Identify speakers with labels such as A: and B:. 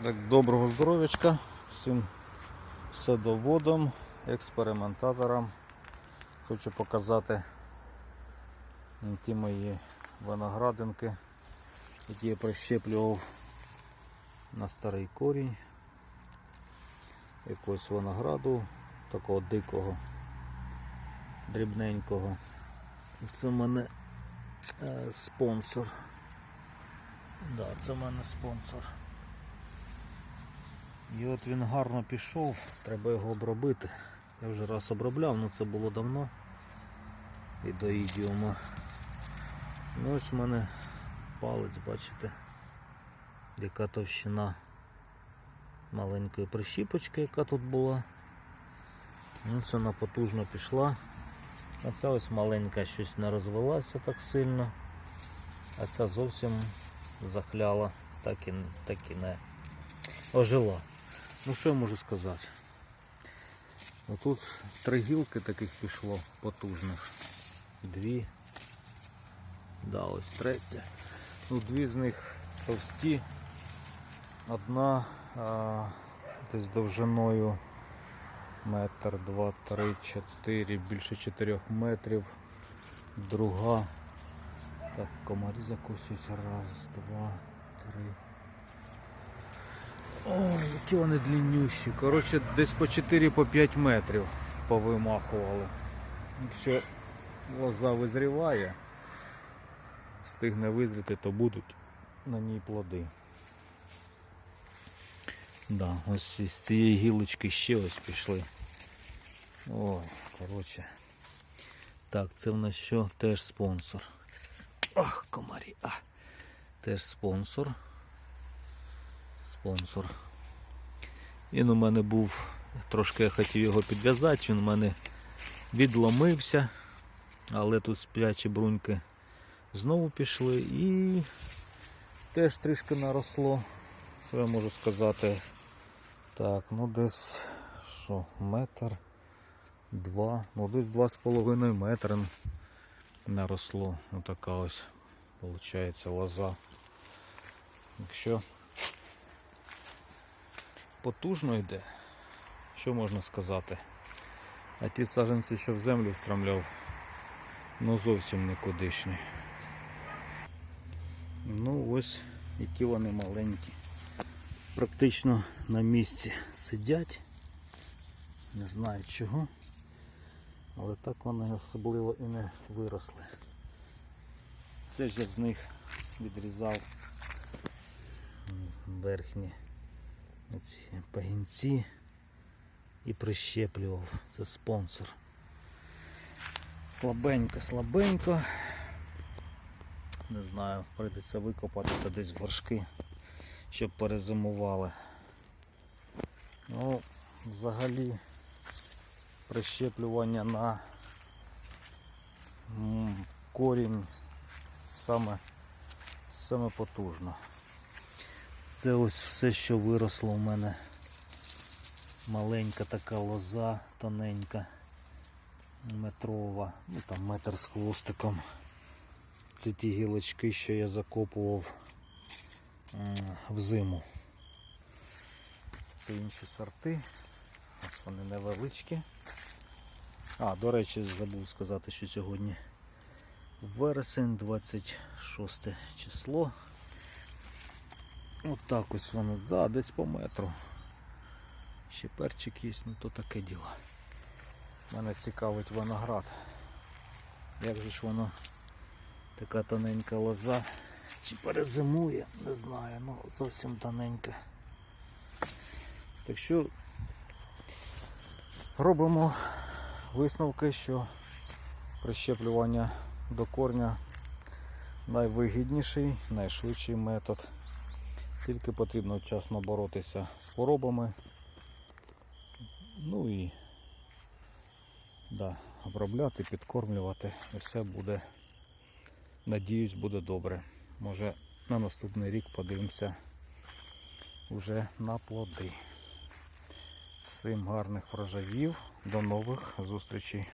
A: Так, доброго здоров'ячка, всім садоводам, експериментаторам. Хочу показати ті мої виноградинки, які я прищеплював на старий корінь якогось винограду, такого дикого, дрібненького. Це в мене е, спонсор. Да, це в мене спонсор. І от він гарно пішов, треба його обробити. Я вже раз обробляв, але це було давно. І до ідіума. Ну ось в мене палець, бачите, яка товщина маленької прищіпочки, яка тут була. Ну, це вона потужно пішла. А ця ось маленька щось не розвелася так сильно. А ця зовсім захляла, так і, так і не ожила. Ну що я можу сказати? Отут три гілки таких пішло потужних. Дві. Да, ось третя. Ну, дві з них товсті. Одна а, десь довжиною метр, два, три, чотири, більше чотирьох метрів. Друга. Так, комарі закусують. Раз, два, три. Які вони длиннющі. Коротше, десь по 4-5 метрів повимахували. Якщо лоза визріває, встигне визріти, то будуть на ній плоди. Да, ось з цієї гілочки ще ось пішли. Ой, коротше. Так, це в нас що? Теж спонсор. Ах, комарі. А. Теж спонсор. Спонсор. Він у мене був, трошки я хотів його підв'язати, він у мене відломився, але тут сплячі бруньки знову пішли і теж трішки наросло. Що я можу сказати? Так, ну десь що, метр, два, ну десь два з половиною метри наросло. Отака ось, виходить, лоза. Якщо потужно йде, що можна сказати? А ті саженці, що в землю встромляв, ну зовсім никудишні. Ну ось які вони маленькі. Практично на місці сидять. Не знаю чого. Але так вони особливо і не виросли. Це ж я з них відрізав верхні ці пагінці і прищеплював. Це спонсор. Слабенько, слабенько. Не знаю, прийдеться викопати та десь горшки, щоб перезимували. Ну, взагалі прищеплювання на корінь саме, саме потужно. Це ось все, що виросло у мене. Маленька така лоза, тоненька, метрова, ну там метр з хвостиком. Це ті гілочки, що я закопував взиму. Це інші сорти. Ось вони невеличкі. А, до речі, забув сказати, що сьогодні вересень, 26 число. Отак ось воно, да, десь по метру. Ще перчик є, ну то таке діло. Мене цікавить виноград. Як же ж воно така тоненька лоза. Чи перезимує, не знаю, ну зовсім тоненька. Так що робимо висновки, що прищеплювання до корня найвигідніший, найшвидший метод. Тільки потрібно вчасно боротися з хворобами. Ну і да, обробляти, підкормлювати і все буде, надіюсь, буде добре. Може на наступний рік подивимося вже на плоди. Всім гарних врожаїв. До нових зустрічей.